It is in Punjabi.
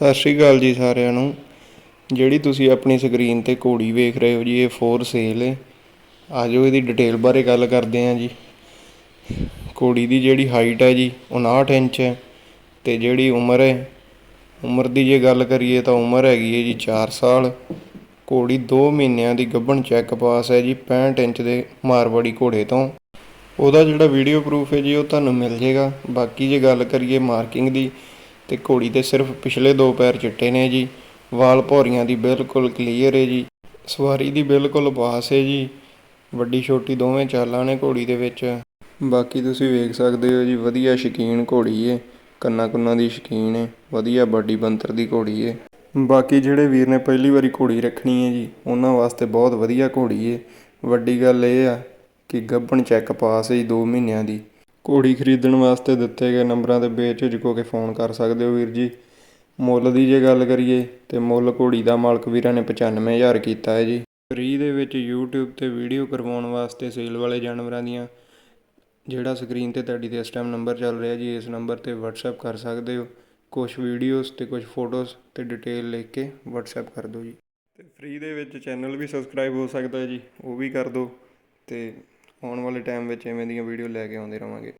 ਸਤਿ ਸ਼੍ਰੀ ਅਕਾਲ ਜੀ ਸਾਰਿਆਂ ਨੂੰ। ਜਿਹੜੀ ਤੁਸੀਂ ਆਪਣੀ ਸਕਰੀਨ ਤੇ ਘੋੜੀ ਵੇਖ ਰਹੇ ਹੋ ਜੀ, ਇਹ ਫੋਰ ਸੇਲ ਹੈ ਆਜੋ ਇਹਦੀ ਡਿਟੇਲ ਬਾਰੇ ਗੱਲ ਕਰਦੇ ਹਾਂ ਜੀ। ਘੋੜੀ ਦੀ ਜਿਹੜੀ ਹਾਈਟ ਹੈ ਜੀ 59 ਇੰਚ ਹੈ ਤੇ ਜਿਹੜੀ ਉਮਰ ਹੈ, ਉਮਰ ਦੀ ਜੇ ਗੱਲ ਕਰੀਏ ਤਾਂ ਉਮਰ ਹੈਗੀ ਹੈ ਜੀ 4 ਸਾਲ। ਘੋੜੀ 2 ਮਹੀਨਿਆਂ ਦੀ ਗੱਭਣ ਚੈੱਕ ਪਾਸ ਹੈ ਜੀ 65 ਇੰਚ ਦੇ ਮਾਰਵਾੜੀ ਘੋੜੇ ਤੋਂ। ਉਹਦਾ ਜਿਹੜਾ ਵੀਡੀਓ ਪ੍ਰੂਫ ਹੈ ਜੀ, ਉਹ ਤੁਹਾਨੂੰ ਮਿਲ ਜੇਗਾ। ਬਾਕੀ ਜੇ ਗੱਲ ਕਰੀਏ ਮਾਰਕਿੰਗ ਦੀ ਤੇ ਘੋੜੀ ਦੇ ਸਿਰਫ ਪਿਛਲੇ ਦੋ ਪੈਰ ਚਿੱਟੇ ਨੇ ਜੀ। ਵਾਲ ਭੌਰੀਆਂ ਦੀ ਬਿਲਕੁਲ ਕਲੀਅਰ ਹੈ ਜੀ। ਸਵਾਰੀ ਦੀ ਬਿਲਕੁਲ ਪਾਸ ਹੈ ਜੀ। ਵੱਡੀ ਛੋਟੀ ਦੋਵੇਂ ਚਾਲਾਂ ਨੇ ਘੋੜੀ ਦੇ ਵਿੱਚ। ਬਾਕੀ ਤੁਸੀਂ ਵੇਖ ਸਕਦੇ ਹੋ ਜੀ, ਵਧੀਆ ਸ਼ਕੀਨ ਘੋੜੀ ਏ। ਕੰਨਾਂ ਕੁੰਨਾਂ ਦੀ ਸ਼ਕੀਨ ਏ। ਵਧੀਆ ਬਾਡੀ ਬੰਤਰ ਦੀ ਘੋੜੀ ਏ। ਬਾਕੀ ਜਿਹੜੇ ਵੀਰ ਨੇ ਪਹਿਲੀ ਵਾਰੀ ਘੋੜੀ ਰੱਖਣੀ ਹੈ ਜੀ, ਉਹਨਾਂ ਵਾਸਤੇ ਬਹੁਤ ਵਧੀਆ ਘੋੜੀ ਏ। ਵੱਡੀ ਗੱਲ ਇਹ ਆ ਕਿ ਗੱਭਣ ਚੈੱਕ ਪਾਸ ਹੈ ਜੀ 2 ਮਹੀਨਿਆਂ ਦੀ। ਘੋੜੀ ਖਰੀਦਣ ਵਾਸਤੇ ਦਿੱਤੇ ਗਏ ਨੰਬਰਾਂ ਤੇ ਬੇਝਿਜਕ ਹੋ ਕੇ ਫੋਨ ਕਰ ਸਕਦੇ ਹੋ ਵੀਰ ਜੀ। ਮੁੱਲ ਦੀ ਜੇ ਗੱਲ ਕਰੀਏ ਤੇ ਮੁੱਲ ਘੋੜੀ ਦਾ ਮਾਲਕ ਵੀਰਾਂ ਨੇ 95000 ਕੀਤਾ ਹੈ ਜੀ। ਫ੍ਰੀ ਦੇ ਵਿੱਚ YouTube ਤੇ ਵੀਡੀਓ ਕਰਵਾਉਣ ਵਾਸਤੇ ਸੇਲ ਵਾਲੇ ਜਾਨਵਰਾਂ ਦੀਆਂ ਜਿਹੜਾ ਸਕਰੀਨ ਤੇ ਤੁਹਾਡੀ ਤੇ ਇਸ ਟਾਈਮ ਨੰਬਰ ਚੱਲ ਰਿਹਾ ਜੀ, ਇਸ ਨੰਬਰ ਤੇ WhatsApp ਕਰ ਸਕਦੇ ਹੋ। ਕੁਝ ਵੀਡੀਓਜ਼ ਤੇ ਕੁਝ ਫੋਟੋਜ਼ ਤੇ ਡਿਟੇਲ ਲਿਖ ਕੇ WhatsApp ਕਰ ਦਿਓ ਜੀ। ਤੇ ਫ੍ਰੀ ਦੇ ਵਿੱਚ ਚੈਨਲ ਵੀ ਸਬਸਕ੍ਰਾਈਬ ਹੋ ਸਕਦਾ ਹੈ ਜੀ, ਉਹ ਵੀ ਕਰ ਦਿਓ। ਤੇ ਆਉਣ ਵਾਲੇ ਟਾਈਮ ਵਿੱਚ ਇਵੇਂ ਦੀਆਂ ਵੀਡੀਓ ਲੈ ਕੇ ਆਉਂਦੇ ਰਹਾਂਗੇ